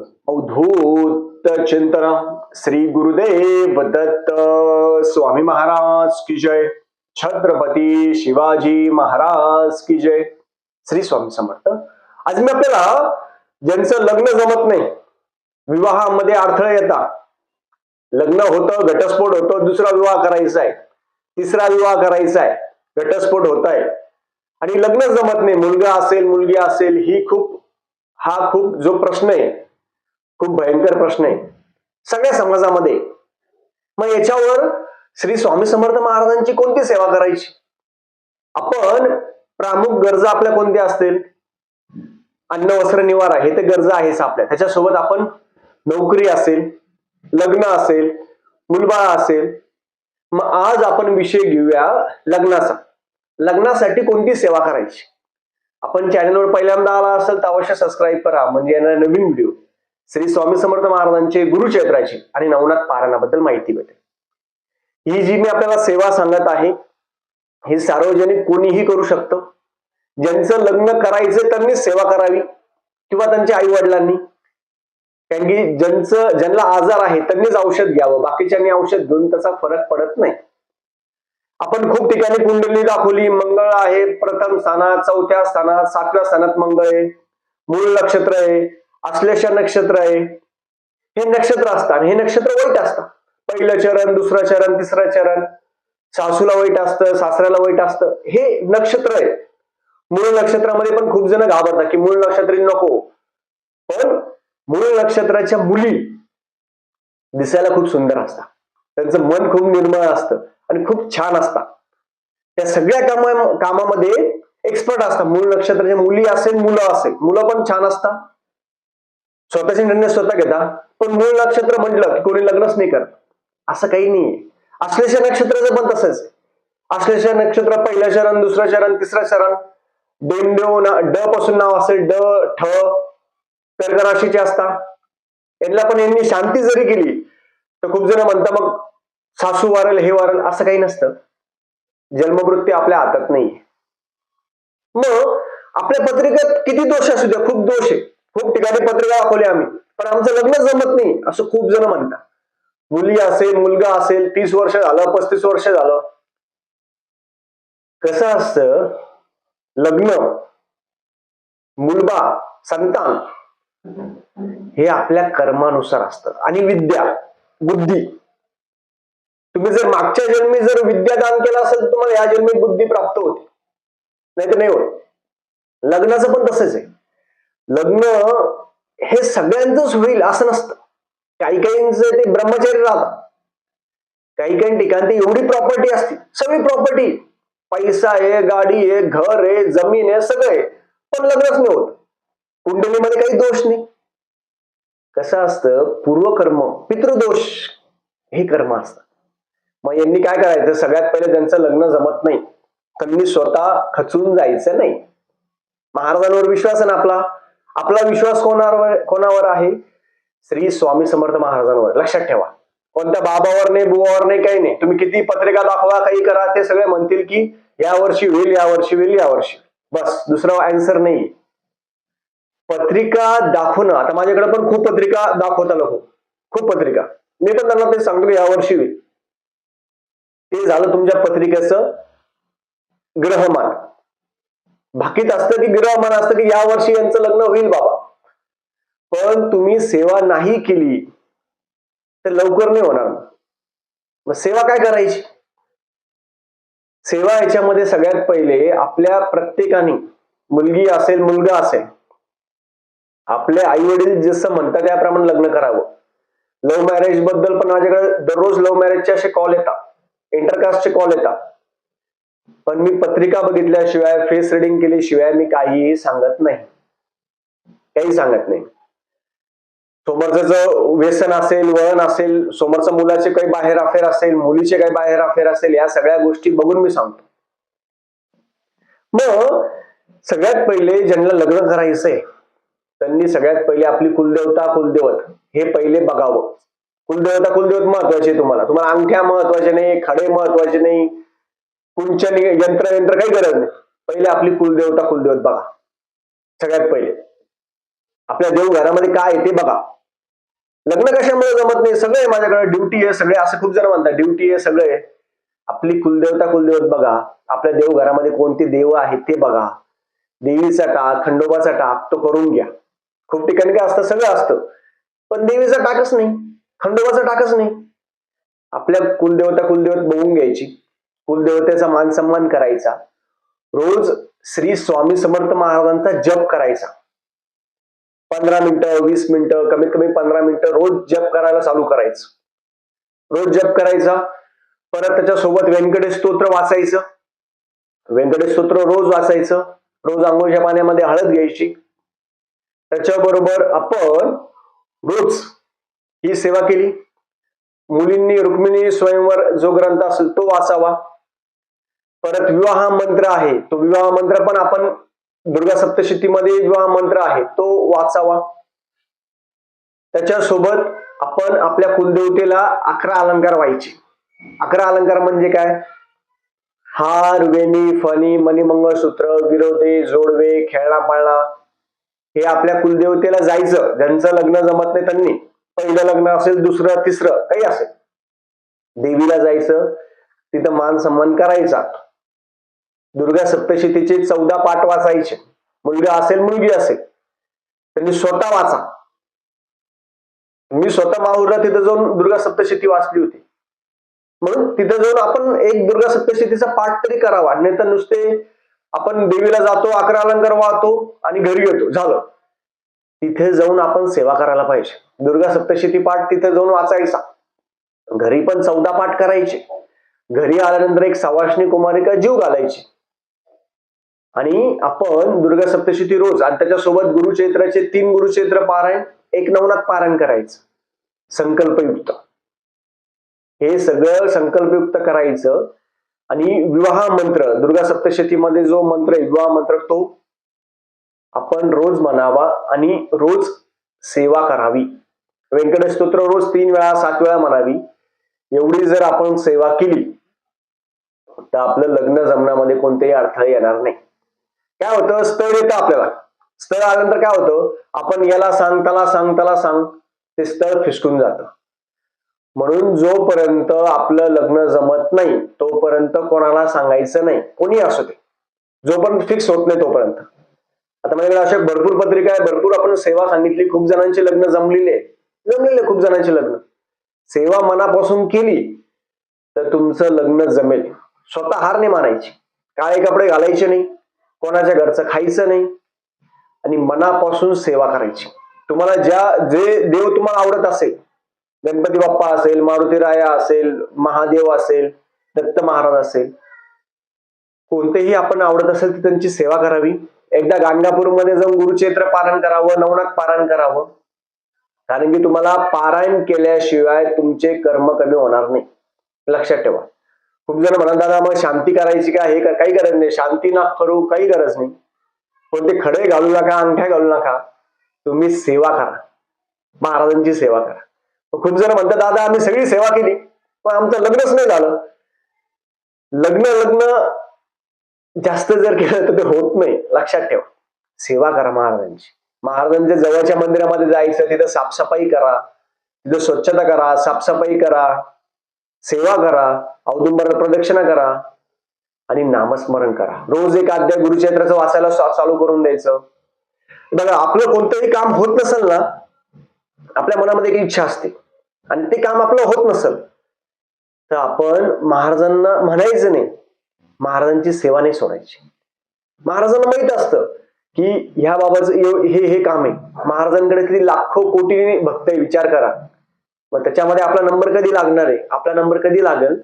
अवधूत चिंतन श्री गुरुदेव दत्त स्वामी महाराज की जय। छत्रपती शिवाजी महाराज की जय। श्री स्वामी समर्थ। आज मी आपल्याला ज्यांचं लग्न जमत नाही विवाहामध्ये अडथळे येतात. लग्न होतं घटस्फोट होतो दुसरा विवाह करायचा आहे. तिसरा विवाह करायचा आहे घटस्फोट होत आहे. आणि लग्न जमत नाही मुलगा असेल मुलगी असेल ही खूप हा खूप जो प्रश्न आहे खूप भयंकर प्रश्न आहे. सगळ्या समाजामध्ये. मग याच्यावर श्री स्वामी समर्थ महाराजांची कोणती सेवा करायची? आपण प्रामुख गरजा आपल्या कोणत्या असतील? अन्न वस्त्र निवारा हे तर गरजा आहेच आपल्या. त्याच्यासोबत आपण नोकरी असेल लग्न असेल मुलबाळ असेल. मग आज आपण विषय घेऊया लग्नाचा. लग्नासाठी कोणती सेवा करायची? आपण चॅनलवर पहिल्यांदा आला असेल तर अवश्य सबस्क्राईब करा. म्हणजे येणारे नवीन व्हिडिओ श्री स्वामी समर्थ महाराजांचे गुरुक्षेत्राची आणि नवनाथ पारायणाबद्दल माहिती भेटेल. ही जी मी आपल्याला सेवा सांगत आहे हे सार्वजनिक कोणीही करू शकतं. ज्यांचं लग्न करायचं त्यांनीच सेवा करावी. किंवा त्यांच्या आई वडिलांनी कारण की ज्यांचं ज्यांना आजार आहे त्यांनीच औषध घ्यावं. बाकीच्यांनी औषध घेऊन त्याचा फरक पडत नाही. आपण खूप ठिकाणी कुंडली दाखवली. मंगळ आहे प्रथम स्थानात चौथ्या स्थानात सातव्या स्थानात मंगळ आहे. मूळ नक्षत्र आहे. आश्लेषा नक्षत्र आहे. हे नक्षत्र असतात हे नक्षत्र वाईट असतात पहिलं चरण दुसरं चरण तिसरं चरण. सासूला वाईट असतं सासऱ्याला वाईट असतं. हे नक्षत्र आहे. मूळ नक्षत्रामध्ये पण खूप जण घाबरतात की मूळ नक्षत्री नको. पण मूळ नक्षत्राच्या मुली दिसायला खूप सुंदर असतात. त्यांचं मन खूप निर्मळ असतं आणि खूप छान असतात. त्या सगळ्या कामा कामामध्ये एक्सपर्ट असतात. मूळ नक्षत्राच्या मुली असेल मुलं असेल. मुलं पण छान असतात. स्वतःचे निर्णय स्वतः घेता पण मूळ नक्षत्र म्हटलं की कोणी लग्नच नाही करत. असं काही नाहीये आश्लेष नक्षत्राचं पण तसंच आहे. आश्लेष नक्षत्र पहिलं चरण दुसरं चरण तिसरं चरण डेमदेव ना ड पासून नाव असेल ड ठ कर्क राशीचे असतात. यांना पण यांनी शांती जरी केली तर खूप जण म्हणतात मग सासू वारल हे वारल असं काही नसतं. जन्मवृत्ती आपल्या हातात नाहीये मग आपल्या पत्रिकेत किती दोष असू द्या खूप दोष आहे. खूप ठिकाणी पत्रिका दाखवली आम्ही. पण आमचं लग्न जमत नाही असं खूप जण म्हणतात. मुली असेल मुलगा असेल तीस वर्ष झालं पस्तीस वर्ष झालं. कसं असतं लग्न मुलबा संतान हे आपल्या कर्मानुसार असतं. आणि विद्या बुद्धी. तुम्ही जर मागच्या जन्मी जर विद्या दान केलं असेल तर तुम्हाला या जन्मी बुद्धी प्राप्त होते. नाही तर नाही होत. लग्नाचं पण तसंच आहे. लग्न हे सगळ्यांचंच होईल असं नसतं. काही काहींचे ते ब्रह्मचारी राहतात. काही काही ठिकाणी एवढी प्रॉपर्टी असते सगळी प्रॉपर्टी पैसा आहे गाडी आहे घर आहे जमीन आहे सगळं आहे. पण लग्नच नाही होत. कुंडलीमध्ये काही दोष नाही. कसं असतं? पूर्वकर्म पितृदोष हे कर्म असतं मग यांनी काय करायचं? सगळ्यात पहिले ज्यांचं लग्न जमत नाही. त्यांनी स्वतः खचून जायचं नाही. महाराजांवर विश्वास आहे ना आपला? आपला विश्वास कोणावर कोणावर आहे? श्री स्वामी समर्थ महाराजांवर. लक्षात ठेवा. कोणत्या बाबावर नाही बुवावर नाही काही नाही. तुम्ही किती पत्रिका दाखवा काही करा ते सगळे म्हणतील की या वर्षी होईल या वर्षी होईल या वर्षी. बस दुसरं अँसर नाही पत्रिका दाखवणं आता माझ्याकडे पण खूप पत्रिका दाखवता लोक. खूप पत्रिका. मी पण त्यांना ते सांगतो या वर्षी होईल. ते झालं तुमच्या पत्रिकेचं ग्रहमान. भाकीत असतं की ग्रहमान असतं की या वर्षी यांचं लग्न होईल बाबा. पण तुम्ही सेवा नाही केली तर लवकर नाही होणार. मग सेवा काय करायची? सेवा याच्यामध्ये सगळ्यात पहिले आपल्या प्रत्येकाने मुलगी असेल मुलगा असेल आपले आई वडील जसं म्हणतात त्याप्रमाणे लग्न करावं. लव्ह मॅरेजबद्दल पण माझ्याकडे दररोज लव्ह मॅरेजचे असे कॉल येतात. इंटरकास्टचे कॉल येतात. पण मी पत्रिका बघितल्याशिवाय फेस रिडिंग केल्याशिवाय मी काहीही सांगत नाही. काही सांगत नाही. समोरचं व्यसन असेल वळण असेल समोरच्या मुलाचे काही बाहेर अफेअर असेल मुलीचे काही बाहेर अफेअर असेल या सगळ्या गोष्टी बघून मी सांगतो. मग सगळ्यात पहिले ज्यांना लग्न करायचंय त्यांनी सगळ्यात पहिले आपली कुलदेवता कुलदेवत हे पहिले बघावं. कुलदेवता कुलदेवत महत्त्वाचे तुम्हाला. तुम्हाला अंगठ्या महत्त्वाचे नाही खडे महत्त्वाचे नाही कुंचन यंत्र यंत्र काही गरज नाही. पहिले आपली कुलदेवता कुलदेवत बघा. सगळ्यात पहिले. आपल्या देवघरामध्ये काय आहे ते बघा. लग्न कशामुळे जमत नाही? सगळे माझ्याकडे ड्युटी आहे सगळे असं खूप जण म्हणतात ड्युटी आहे सगळे. आपली कुलदेवता कुलदेवत बघा. आपल्या देवघरामध्ये कोणते देव आहेत ते बघा. देवीचा टाक खंडोबाचा टाक तो करून घ्या. खूप ठिकाणी काय असतं? सगळं असतं. पण देवीचा टाकच नाही. खंडोबाचा टाकच नाही. आपल्या कुलदेवता कुलदेवत बघून घ्यायची. कुलदेवतेचा मान सन्मान करायचा. रोज श्री स्वामी समर्थ महाराजांचा जप करायचा. पंधरा मिनिटं वीस मिनिटं कमीत कमी पंधरा मिनिटं रोज जप करायला चालू करायचं. रोज जप करायचा. परत त्याच्यासोबत व्यंकटेश स्तोत्र वाचायचं. व्यंकटेश स्तोत्र रोज वाचायचं. रोज आंघोळच्या पाण्यामध्ये हळद घ्यायची. त्याच्याबरोबर आपण रोज ही सेवा केली. मुलींनी रुक्मिणी स्वयंवर जो ग्रंथ असेल तो वाचावा. परत विवाह मंत्र आहे. तो विवाह मंत्र पण आपण दुर्गा सप्तशतीमध्ये विवाह मंत्र आहे. तो वाचावा. त्याच्यासोबत आपण आपल्या कुलदेवतेला अकरा अलंकार व्हायचे. अकरा अलंकार म्हणजे काय? हार वेणी फणी मणिमंगळसूत्र विरोधे जोडवे खेळणा पाळणा. हे आपल्या कुलदेवतेला जायचं. ज्यांचं लग्न जमत नाही त्यांनी. पहिलं लग्न असेल दुसरं तिसरं काही असेल. देवीला जायचं. तिथं मान सन्मान करायचा. दुर्गा सप्तशतीचे चौदा पाठ वाचायचे. मुलगा असेल मुलगी असेल. त्यांनी स्वतः वाचा. मी स्वतः माहूरला तिथं जाऊन दुर्गा सप्तशती वाचली होती. म्हणून तिथं जाऊन आपण एक दुर्गा सप्तशतीचा पाठ तरी करावा. नाही तर नुसते आपण देवीला जातो अकरा अलंकार वाहतो आणि घरी येतो. झालं. तिथे जाऊन आपण सेवा करायला पाहिजे. दुर्गा सप्तशती पाठ तिथे जाऊन वाचायचा. घरी पण चौदा पाठ करायचे. घरी आल्यानंतर एक सवाष्णी कुमारिका जीव घालायची. आणि आपण दुर्गा सप्तशती रोज आणि त्याच्यासोबत गुरुचैत्राचे तीन गुरुचैत्र पारायण एक नवनाथ पारायण करायचं. संकल्पयुक्त. हे सगळं संकल्पयुक्त करायचं आणि विवाह मंत्र दुर्गा सप्तशतीमध्ये जो मंत्र आहे विवाह मंत्र तो आपण रोज म्हणावा आणि रोज सेवा करावी. व्यंकटेश स्तोत्र रोज तीन वेळा सात वेळा म्हणावी. एवढी जर आपण सेवा केली तर आपलं लग्न जमण्यामध्ये कोणतेही अडथळे येणार नाही. काय होतं? स्थळ येतं आपल्याला. स्थळ आल्यानंतर काय होतं? आपण याला सांग त्याला सांग त्याला सांग ते स्थळ फिसकून जातं. म्हणून जोपर्यंत आपलं लग्न जमत नाही तोपर्यंत कोणाला सांगायचं नाही. कोणी असू दे. जोपर्यंत फिक्स होत नाही तोपर्यंत. आता माझ्याकडे अशा भरपूर पत्रिका आहे भरपूर आपण सेवा सांगितली. खूप जणांची लग्न जमलेली आहे जमलेले खूप जणांची लग्न. सेवा मनापासून केली तर तुमचं लग्न जमेल. स्वतः हार नाही मानायची. काळे कपडे घालायचे नाही. कोणाच्या घरचं खायचं नाही. आणि मनापासून सेवा करायची. तुम्हाला ज्या जे देव तुम्हाला आवडत असेल गणपती बाप्पा असेल मारुती राया असेल महादेव असेल दत्त महाराज असेल कोणतेही आपण आवडत असेल तर त्यांची सेवा करावी. एकदा गाणगापूरमध्ये जाऊन गुरुक्षेत्र पारण करावं नवनाथ पारायण करावं. कारण की तुम्हाला पारायण केल्याशिवाय तुमचे कर्म कमी होणार नाही. लक्षात ठेवा. खूप जण म्हणाल दादा मग शांती करायची का? हे काही गरज नाही. शांती ना करू काही गरज नाही. कोणते खडे घालू नका अंगठ्या घालू नका. तुम्ही सेवा करा. महाराजांची सेवा करा. खूप जण म्हणतात दादा आम्ही सगळी सेवा केली. पण आमचं लग्नच नाही झालं. लग्न लग्न जास्त जर केलं तर ते होत नाही. लक्षात ठेवा. सेवा करा महाराजांची. महाराजांच्या जवळच्या मंदिरामध्ये जायचं तिथं साफसफाई करा. तिथं स्वच्छता करा साफसफाई करा. सेवा करा औदुंबर प्रदक्षिणा करा आणि नामस्मरण करा. रोज एक अध्याय गुरुक्षेत्राचं वाचायला चालू करून द्यायचं. बघा आपलं कोणतंही काम होत नसेल ना आपल्या मनामध्ये एक इच्छा असते. आणि ते काम आपलं होत नसेल तर आपण महाराजांना म्हणायचं नाही. महाराजांची सेवा नाही सोडायची. महाराजांना माहीत असतं की ह्या बाबाचं हे हे काम आहे. महाराजांकडे किती लाखो कोटी भक्त आहे विचार करा. मग त्याच्यामध्ये आपला नंबर कधी लागणार आहे? आपला नंबर कधी लागेल?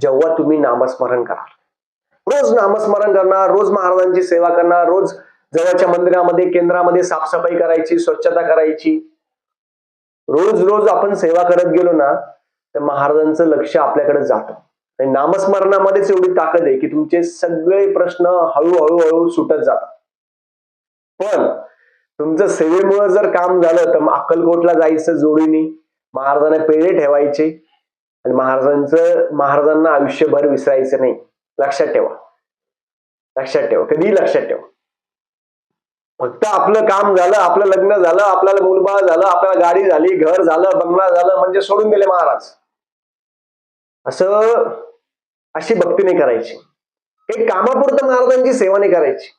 जेव्हा तुम्ही नामस्मरण कराल. रोज नामस्मरण करणार रोज महाराजांची सेवा करणार रोज जवळच्या मंदिरामध्ये केंद्रामध्ये साफसफाई करायची स्वच्छता करायची. रोज रोज आपण सेवा करत गेलो ना तर महाराजांचं लक्ष आपल्याकडे जातं. आणि नामस्मरणामध्येच एवढी ताकद आहे की तुमचे सगळे प्रश्न हळूहळू हळू सुटत जातात. पण तुमचं सेवेमुळे जर काम झालं तर अक्कलकोटला जायचं जोडीने. महाराजांना पेढे ठेवायचे आणि महाराजांचं महाराजांना आयुष्यभर विसरायचं नाही. लक्षात ठेवा. लक्षात ठेवा. कधीही लक्षात ठेवा? फक्त आपलं काम झालं आपलं लग्न झालं आपल्याला मुलबाळ झालं आपल्याला गाडी झाली घर झालं बंगला झालं म्हणजे सोडून दिले महाराज. असं अशी भक्ती नाही करायची. काही कामापुरतं महाराजांची सेवा नाही करायची.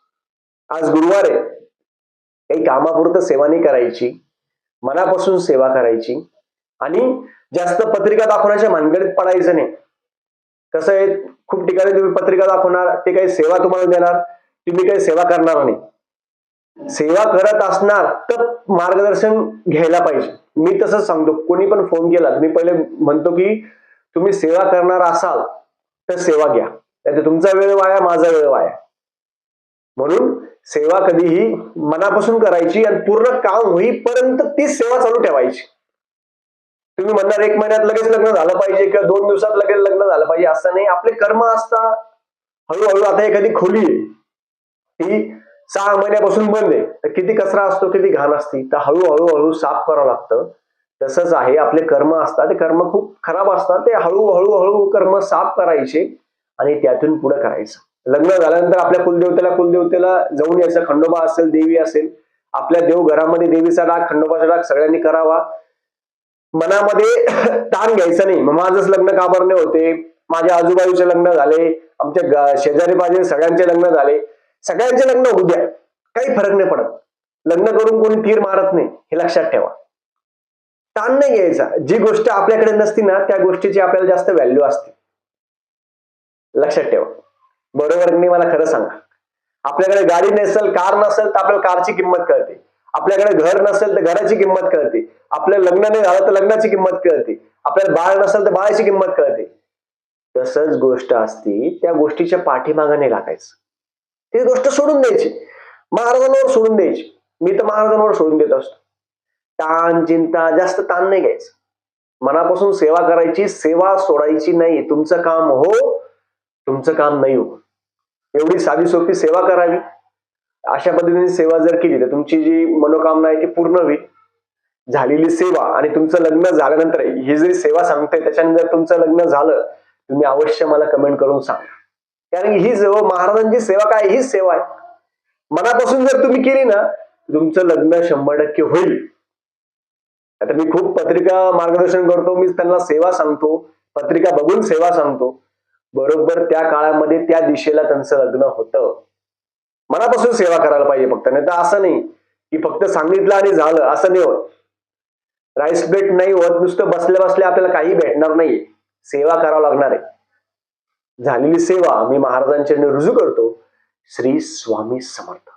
आज गुरुवार आहे. काही कामापुरतं सेवा नाही करायची. मनापासून सेवा करायची. आणि जास्त पत्रिका दाखवण्याच्या मानगडीत पडायचं नाही. कसं आहे खूप ठिकाणी तुम्ही पत्रिका दाखवणार ते काही सेवा तुम्हाला देणार तुम्ही काही सेवा करणार नाही. सेवा करत असणार तर मार्गदर्शन घ्यायला पाहिजे. मी तसंच सांगतो कोणी पण फोन केला मी पहिले म्हणतो की तुम्ही सेवा करणार असाल तर सेवा घ्या. नाही तुमचा वेळ वाया माझा वेळ वाया. म्हणून सेवा कधीही मनापासून करायची आणि पूर्ण काम होईपर्यंत ती सेवा चालू ठेवायची. तुम्ही म्हणणार एक महिन्यात लगेच लग्न झालं पाहिजे किंवा दोन दिवसात लगेच लग्न झालं पाहिजे असं नाही. आपले कर्म असतात. हळूहळू आता एखादी खोली आहे. ती सहा महिन्यापासून बंद आहे. तर किती कचरा असतो किती घाण असती तर हळूहळू हळू साफ करावं लागतं. तसंच आहे. आपले कर्म असतात. ते कर्म खूप खराब असतात. ते हळूहळू हळू कर्म साफ करायचे आणि त्यातून पुढे करायचं. लग्न झाल्यानंतर आपल्या कुलदेवतेला कुलदेवतेला जाऊन यायचं. खंडोबा असेल देवी असेल. आपल्या देव घरामध्ये देवीचा डाग खंडोबाचा डाग सगळ्यांनी करावा. मनामध्ये ताण घ्यायचा नाही. मग माझंच लग्न का बरं नाही होते? माझ्या आजूबाजूचे लग्न झाले आमच्या शेजारी पाहिजे सगळ्यांचे लग्न झाले. सगळ्यांचे लग्न होऊ द्या. काही फरक नाही पडत. लग्न करून कोणी तीर मारत नाही हे लक्षात ठेवा. ताण नाही घ्यायचा. जी गोष्ट आपल्याकडे नसती ना त्या गोष्टीची आपल्याला जास्त व्हॅल्यू असते. लक्षात ठेवा. बरोबर की नाही मला खरं सांगा. आपल्याकडे गाडी नसेल कार नसेल तर आपल्याला कारची किंमत कळते. आपल्याकडे घर नसेल तर घराची किंमत कळते. आपलं लग्न नाही झालं तर लग्नाची किंमत कळते. आपल्याला बाळ नसेल तर बाळाची किंमत कळते. तसंच गोष्ट असती त्या गोष्टीच्या पाठीमागं नाही लागायचं. ती गोष्ट सोडून द्यायची. महाराजांवर सोडून द्यायची. मी तर महाराजांवर सोडून देत असतो. ताण चिंता जास्त ताण नाही घ्यायचं. मनापासून सेवा करायची सेवा सोडायची नाही. तुमचं काम हो तुमचं काम नाही हो. एवढी साधी सोपी सेवा करावी. अशा पद्धतीने सेवा जर केली तर तुमची जी मनोकामना आहे ती पूर्ण होईल. झालेली सेवा आणि तुमचं लग्न झाल्यानंतर ही जी सेवा सांगते त्याच्यानंतर तुमचं लग्न झालं तुम्ही अवश्य मला कमेंट करून सांगा. कारण ही सेवा महाराजांची सेवा काय? हीच सेवा आहे. मनापासून जर तुम्ही केली ना तुमचं लग्न शंभर टक्के होईल. आता मी खूप पत्रिका मार्गदर्शन करतो मी त्यांना सेवा सांगतो पत्रिका बघून सेवा सांगतो. बरोबर त्या काळामध्ये त्या दिशेला त्यांचं लग्न होतं. मनापासून सेवा करायला पाहिजे फक्त. नाही तर असं नाही की फक्त सांगितलं आणि झालं असं नाही होत. राईस प्लेट नाही होत नुसतं बसल्या बसल्या आपल्याला काही भेटणार नाहीये. सेवा करावं लागणार आहे. झालेली सेवा मी महाराजांच्या रुजू करतो. श्री स्वामी समर्थ.